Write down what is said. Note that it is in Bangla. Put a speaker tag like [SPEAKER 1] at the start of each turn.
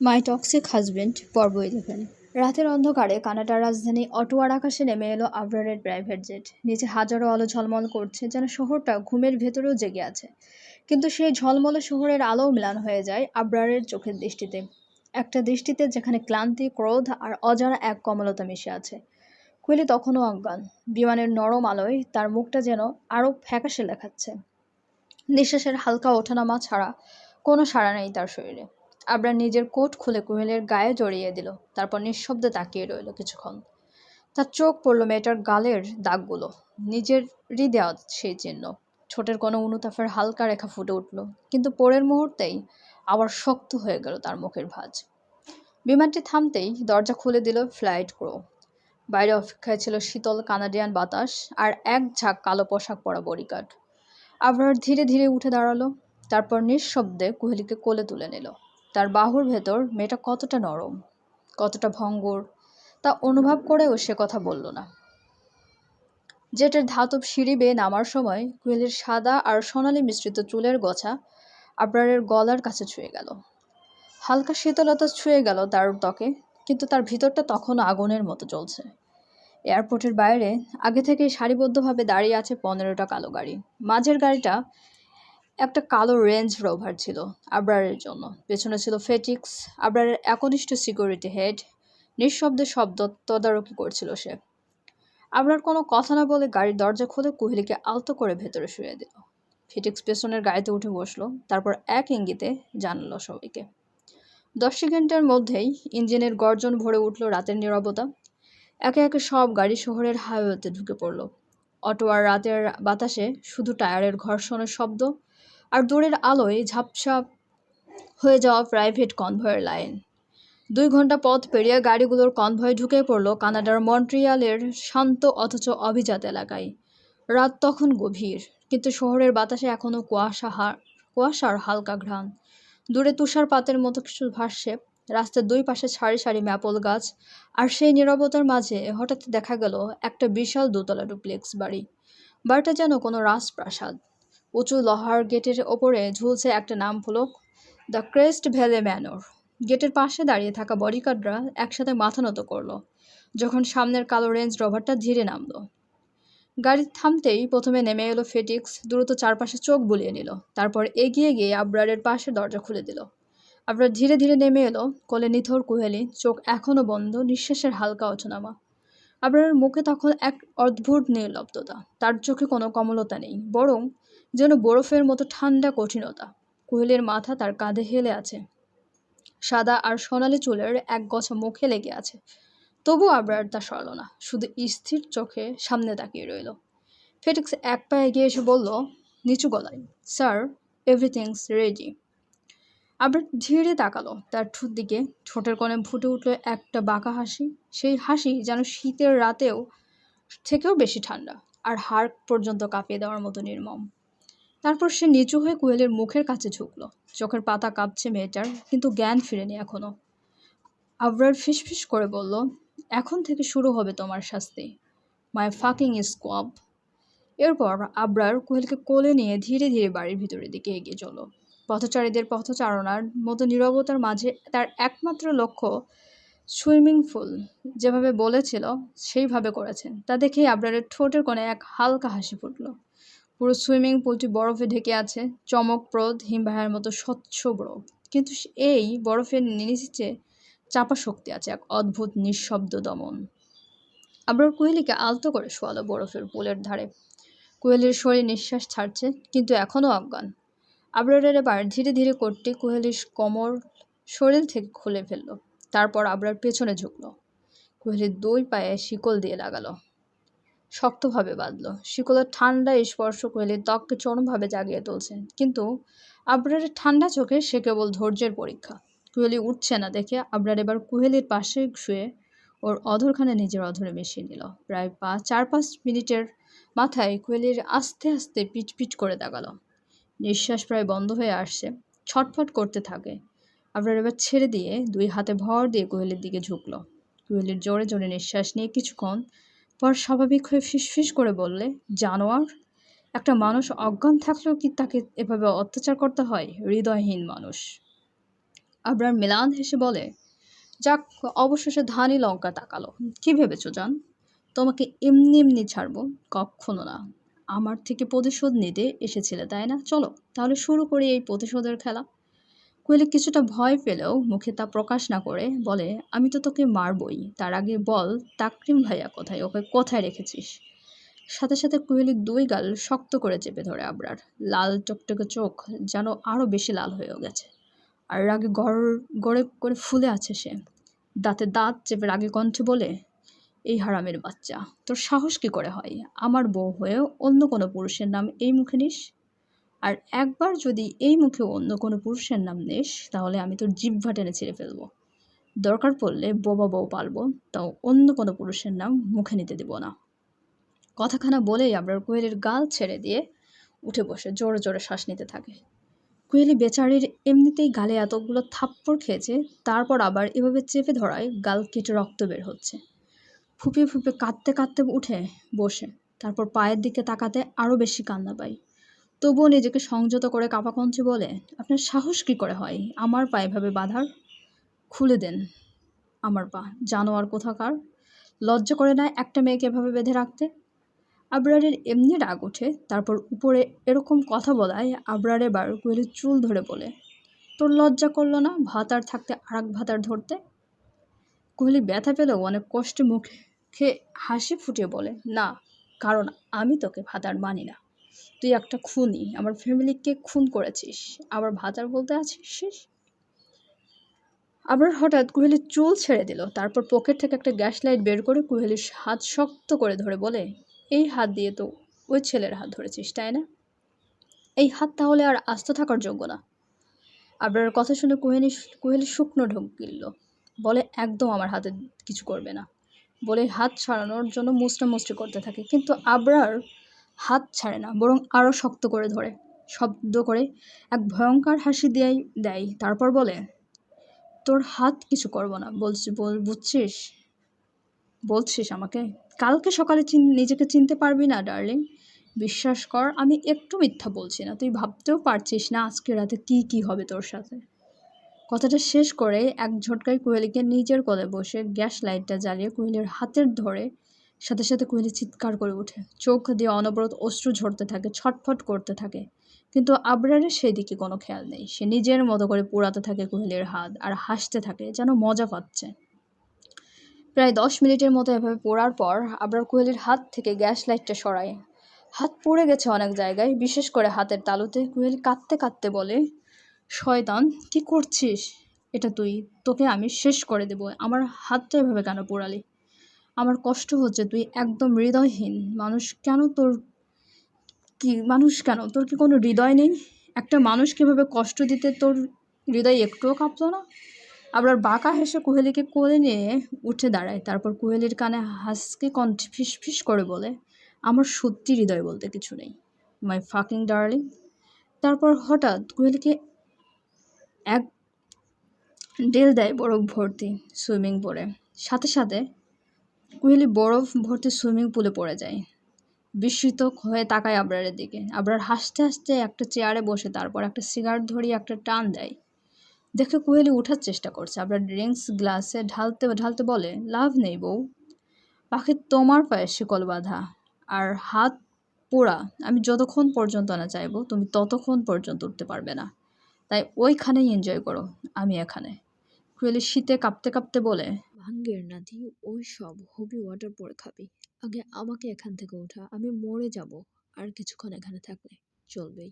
[SPEAKER 1] মাই টক্সিক হাজবেন্ড পর্ব ইলেভেন রাতের অন্ধকারে কানাডার রাজধানী অটোয়ার আকাশে নেমে এলো আবরারের প্রাইভেট জেট নিচে হাজারো আলো ঝলমল করছে যেন শহরটা ঘুমের ভেতরেও জেগে আছে। কিন্তু সেই ঝলমলে শহরের আলো মিলান হয়ে যায় আবরারের চোখের দৃষ্টিতে। একটা দৃষ্টিতে যেখানে ক্লান্তি, ক্রোধ আর অজানা এক কমলতা মিশে আছে। কুইলি তখনও অজ্ঞান। বিমানের নরম আলোয় তার মুখটা যেন আরও ফ্যাকাশে লেখাচ্ছে। নিঃশ্বাসের হালকা ওঠানামা ছাড়া কোনো সাড়া নেই তার শরীরে। আবরার নিজের কোট খুলে কোহেলের গায়ে জড়িয়ে দিল, তারপর নিঃশব্দে তাকিয়ে রইল কিছুক্ষণ। তার চোখ পড়ল মেয়েটার গালের দাগগুলো নিজেরই দেওয়া সেই চিহ্ন। ঠোঁটের কোনো অনুতাপের হালকা রেখা ফুটে উঠল, কিন্তু পরের মুহূর্তেই আবার শক্ত হয়ে গেল তার মুখের ভাঁজ। বিমানটি থামতেই দরজা খুলে দিল ফ্লাইট ক্রো। বাইরে অপেক্ষায় ছিল শীতল কানাডিয়ান বাতাস আর এক ঝাঁক কালো পোশাক পরা বডিগার্ড। আবরার ধীরে ধীরে উঠে দাঁড়াল, তারপর নিঃশব্দে কোহলিকে কোলে তুলে নিল। তার বাহুর ভেতর মেয়েটা কতটা নরম, কতটা ভঙ্গুর, তা অনুভব করেও সে কথা বলল না। জেটের ধাতব সিঁড়ি বেয়ে নামার সময় কুয়েলের সাদা আর সোনালি মিশ্রিত চুলের গোছা আবরারের গলার কাছে ছুঁয়ে গেল। হালকা শীতলতা ছুঁয়ে গেল তার ত্বকে, কিন্তু তার ভিতরটা তখনও আগুনের মতো চলছে এয়ারপোর্টের বাইরে আগে থেকে সারিবদ্ধভাবে দাঁড়িয়ে আছে পনেরোটা কালো গাড়ি। মাঝের গাড়িটা একটা কালো রেঞ্জ রোভার ছিল আবরারের জন্য। পেছনে ছিল ফেটিক্স আবরারের একনিষ্ঠ সিকিউরিটি হেড নিঃশব্দে শব্দ তদারকি করছিল সে। আবরার কোনো কথা না বলে গাড়ির দরজা খুলে কুহেলিকে আলতো করে ভেতরে শুয়ে দিল। ফিটিক্স পেছনের গাড়িতে উঠে বসল, তারপর এক ইঙ্গিতে জানালো সবাইকে। দশ সেকেন্ডের মধ্যেই ইঞ্জিনের গর্জন ভরে উঠল রাতের নিরবতা। একে একে সব গাড়ি শহরের হাইওয়েতে ঢুকে পড়ল। অটো আর রাতের বাতাসে শুধু টায়ারের ঘর্ষণের শব্দ আর দূরের আলোয় ঝাপসা হয়ে যাওয়া প্রাইভেট কনভয়ের লাইন। দুই ঘণ্টা পথ পেরিয়ে গাড়িগুলোর কনভয় ঢুকে পড়ল কানাডার মন্ট্রিয়ালের শান্ত অথচ অভিজাত এলাকায়। রাত তখন গভীর, কিন্তু শহরের বাতাসে এখনও কুয়াশা কুয়াশার হালকা ঘ্রাণ। দূরে তুষারপাতের মতো কিছু ভাসছে, রাস্তার দুই পাশে সারি সারি ম্যাপল গাছ, আর সেই নিরবতার মাঝে হঠাৎ দেখা গেল একটা বিশাল দোতলা ডুপ্লেক্স বাড়ি। বাড়িটা যেন কোনো রাজপ্রাসাদ। উঁচু লোহার গেটের ওপরে ঝুলছে একটা নাম ফলক দ্য ক্রেস্ট ভ্যালে ম্যানর গেটের পাশে দাঁড়িয়ে থাকা বডিগার্ডরা একসাথে মাথা নত করল, যখন সামনের কালো রেঞ্জ রভারটা ধীরে নামলো। গাড়ি থামতেই প্রথমে নেমে এলো ফেটিক্স, দ্রুত চারপাশে চোখ বুলিয়ে নিল, তারপর এগিয়ে গিয়ে আবরারের পাশে দরজা খুলে দিল। আবরার ধীরে ধীরে নেমে এলো, কোলে নিথর কুহেলি, চোখ এখনও বন্ধ, নিঃশ্বাসের হালকা ওঠনামা আবরারের মুখে তখন এক অদ্ভুত নির্লব্ধতা, তার চোখে কোনো কমলতা নেই, বরং যেন বরফের মতো ঠান্ডা কঠিনতা। কোহেলের মাথা তার কাঁধে হেলে আছে। সাদা আর সোনালি চুলের এক গছা মুখে লেগে আছে। তবু আবরার তা সরল না, শুধু স্থির চোখে সামনে তাকিয়ে রইল। ফেটিক্স এক পায়ে এগিয়ে এসে বলল, নিচু গলায়, স্যার এভরিথিংস রেডি আবার ধীরে তাকালো, তার ঠোঁট দিকে। ঠোঁটের কোণে ফুটে উঠল একটা বাঁকা হাসি। সেই হাসি যেন শীতের রাতেও থেকেও বেশি ঠান্ডা, আর হাড় পর্যন্ত কাঁপিয়ে দেওয়ার মতো নির্মম। তারপর সে নিচু হয়ে কোয়েলের মুখের কাছে ঝুঁকলো। চোখের পাতা কাঁপছে মেয়েটার, কিন্তু জ্ঞান ফিরেনি এখনও। আবরার ফিসফিস করে বলল, এখন থেকে শুরু হবে তোমার শাস্তি। মাই ফাকিং স্কোয়াব এরপর আবরার কোয়েলকে কোলে নিয়ে ধীরে ধীরে বাড়ির ভিতরের দিকে এগিয়ে চলল। পথচারীদের পথচারণার মতো নিরবতার মাঝে তার একমাত্র লক্ষ্য সুইমিং পুল। যেভাবে বলেছিল, সেইভাবে করেছেন তা দেখেই আবরারের ঠোঁটের কোণে এক হালকা হাসি ফুটলো। পুরো সুইমিং পুলটি বরফে ঢেকে আছে। চমকপ্রদ হিমবাহের মতো স্বচ্ছ বরফ কিন্তু এই বরফের নিচে চাপা শক্তি আছে, এক অদ্ভুত নিঃশব্দ দমন। আবরার কোহেলিকে আলতো করে শোয়ালো বরফের পুলের ধারে। কোহেলির শরীর নিঃশ্বাস ছাড়ছে, কিন্তু এখনও অজ্ঞান। আবরারের এবার ধীরে ধীরে করতে কোহেলির কোমর শরীর থেকে খুলে ফেলল। তারপর আবরার পেছনে ঝুঁকলো। কোহেলির দুই পায়ে শিকল দিয়ে লাগালো। শক্তভাবে বাঁধল। শিকলের ঠান্ডা স্পর্শ করলে ত্বককে চরমভাবে জাগিয়ে তুলছে। কিন্তু আবরারের ঠান্ডা চোখে সে কেবল ধৈর্যের পরীক্ষা। কুহেলি উঠছে না দেখে আবরার এবার কুহেলির পাশে শুয়ে ওর অধরখানে নিজের অধরে মিশিয়ে নিল। প্রায় পাঁচ চার পাঁচ মিনিটের মাথায় কুহেলির আস্তে আস্তে পিট পিট করে দাগালো। নিঃশ্বাস প্রায় বন্ধ হয়ে আসছে। ছটফট করতে থাকে। আবরার এবার ছেড়ে দিয়ে দুই হাতে ভর দিয়ে কোহেলির দিকে ঝুঁকলো। কোহেলির জোরে জোরে নিঃশ্বাস নিয়ে কিছুক্ষণ পর স্বাভাবিক হয়ে ফিসফিস করে বললে, জানোয়ার, একটা মানুষ অজ্ঞান থাকলেও কি তাকে এভাবে অত্যাচার করতে হয়? হৃদয়হীন মানুষ। আবরার মিলান হেসে বলে, যাক, অবশেষে ধানি লঙ্কা তাকালো। কি ভেবেছো, জান? তোমাকে এমনি এমনি ছাড়বো? কখনো না। আমার থেকে প্রতিশোধ নিতে এসেছিলে, তাই না? চলো, তাহলে শুরু করি এই প্রতিশোধের খেলা। কোয়েলি কিছুটা ভয় পেলেও মুখে তা প্রকাশ না করে বলে, আমি তো তোকে মারবই। তার আগে বল, তাকরিম ভাইয়া কোথায়? ওকে কোথায় রেখেছিস? সাথে সাথে কোয়েলির দুই গাল শক্ত করে চেপে ধরে আবরার। লাল টকটকে চোখ যেন আরও বেশি লাল হয়েও গেছে। আর রাগে গড়, গড়ে করে ফুলে আছে সে। দাঁতে দাঁত চেপে রাগে কণ্ঠে বলে, এই হারামের বাচ্চা, তোর সাহস কী করে হয়? আমার বউ হয়েও অন্য কোনো পুরুষের নাম এই মুখে নিস? আর একবার যদি এই মুখে অন্য কোনো পুরুষের নাম নিস, তাহলে আমি তোর জিভ্ভা টেনে ছিঁড়ে ফেলব। দরকার পড়লে বোবা বউ পালবো, তাও অন্য কোনো পুরুষের নাম মুখে নিতে দেব না। কথাখানা বলেই আবরার কোয়েলের গাল ছেড়ে দিয়ে উঠে বসে জোরে জোরে শ্বাস নিতে থাকে। কোয়েলি বেচারির এমনিতেই গালে এতগুলো থাপ্পড় খেয়েছে, তারপর আবার এভাবে চেপে ধরায় গাল কেটে রক্ত বের হচ্ছে। ফুপিয়ে ফুপিয়ে কাঁদতে কাঁদতে উঠে বসে, তারপর পায়ের দিকে তাকাতে আরও বেশি কান্না পাই তবুও নিজেকে সংযত করে কাপা কঞ্চে বলে, আপনার সাহস কী করে হয়? আমার পায়ে ভাবে বাধার? খুলে দেন আমার পা। জানোয়ার কোথাকার? লজ্জা করে না একটা মেয়েকে এভাবে বেঁধে রাখতে? আবরারের এমনি রাগ ওঠে, তারপর উপরে এরকম কথা বলায়, আবরার এবার কোয়েলের চুল ধরে বলে, তোর লজ্জা করল না ভাতার থাকতে আরেক ভাতার ধরতে? কোহলি ব্যথা পেলেও অনেক কষ্টে মুখে হাসি ফুটিয়ে বলে, না, কারণ আমি তোকে ভাতার মানি না। তুই একটা খুনি, আমার ফ্যামিলিকে খুন করেছিস, আবার ভাতার বলতে আছিস আবার হঠাৎ কোহেলির চুল ছেড়ে দিল, তারপর পকেট থেকে একটা গ্যাস লাইট বের করে কোহেলির হাত শক্ত করে ধরে বলে, এই হাত দিয়ে তো ওই ছেলের হাত ধরেছিস, তাই না? এই হাত তাহলে আর আস্ত থাকার যোগ্য না। আবরার কথা শুনে কোহেলি কুহেলি শুকনো ঢোক গিলল, বলে, একদম আমার হাতে কিছু করবে না। বলে, হাত ছাড়ানোর জন্য মুচড়া মুচড়ি করতে থাকে। কিন্তু আবরার হাত ছাড়ে না, বরং আরও শক্ত করে ধরে, শব্দ করে, এক ভয়ঙ্কর হাসি দিয়েই দেয়, তারপর বলে, তোর হাত কিছু করব না, বলছি, বল, বুঝছিস? বলছিস আমাকে? কালকে সকালে চিন, নিজেকে চিনতে পারবি না, ডার্লিং। বিশ্বাস কর, আমি একটু মিথ্যা বলছি না, তুই ভাবতেও পারছিস না আজকে রাতে কি কি হবে তোর সাথে? কথাটা শেষ করে এক ঝটকায় কোয়েলিকে নিজের কোলে বসে গ্যাস লাইটটা জ্বালিয়ে কোয়েলের হাতের ধরে সাথে সাথে কোয়েলি চিৎকার করে ওঠে। চোখ দিয়ে অনবরত অশ্রু ঝরতে থাকে, ছটফট করতে থাকে। কিন্তু আবরারের সেই দিকে কোনো খেয়াল নেই। সে নিজের মতো করে পোড়াতে থাকে কোহেলির হাত আর হাসতে থাকে, যেন মজা পাচ্ছে। প্রায় দশ মিনিটের মতো এভাবে পোড়ার পর আবরার কোহেলির হাত থেকে গ্যাস লাইটটা সরায়। হাত পড়ে গেছে অনেক জায়গায়, বিশেষ করে হাতের তালুতে। কোহেলি কাঁদতে কাঁদতে বলে, শয়তান, কি করছিস? এটা তুই। তোকে আমি শেষ করে দেবো। আমার হাতটা এভাবে কেন পোড়ালি? আমার কষ্ট হচ্ছে, তুই একদম হৃদয়হীন। মানুষ কেন তোর কি, মানুষ কেন? তোর কি কোনো হৃদয় নেই? একটা মানুষ কীভাবে কষ্ট দিতে তোর হৃদয় একটুও কাঁপতো না? আবার বাঁকা হেসে কোহেলিকে কোলে নিয়ে উঠে দাঁড়ায়, তারপর কোহেলির কানে হাসকে কণ্ঠ ফিস ফিস করে বলে, আমার সত্যি হৃদয় বলতে কিছু নেই মাই ফাকিং ডার্লিং তারপর হঠাৎ কোহেলিকে এক ডেল দেয় বরফ ভর্তি সুইমিং পরে সাথে সাথে কোহেলি বরফ ভর্তি সুইমিং পুলে পড়ে যায়। বিস্মিত হয়ে তাকায় আবরারের দিকে। আবরার হাসতে হাসতে একটা চেয়ারে বসে, তারপর একটা সিগারেট ধরিয়ে একটা টান দেয়। দেখে কুহেলি ওঠার চেষ্টা করছে। আবরার ড্রিঙ্কস গ্লাসে ঢালতে ঢালতে বলে, লাভ নেই বউ। পাখি তোমার পায়ে শিকল বাঁধা। আর হাত পোড়া। আমি যতক্ষণ পর্যন্ত না চাইব, তুমি ততক্ষণ পর্যন্ত উঠতে পারবে না। তাই ওইখানেই এনজয় করো। আমি এখানে। কুয়েলি শীতে কাঁপতে কাঁপতে বলে
[SPEAKER 2] ভাঙ্গের নাতি ওই সব, হবি ওয়াটার পরে খাবি। আগে আমাকে এখান থেকে ওঠা, আমি মরে যাব। আর কিছুক্ষণ এখানে থাকলে চলবেই।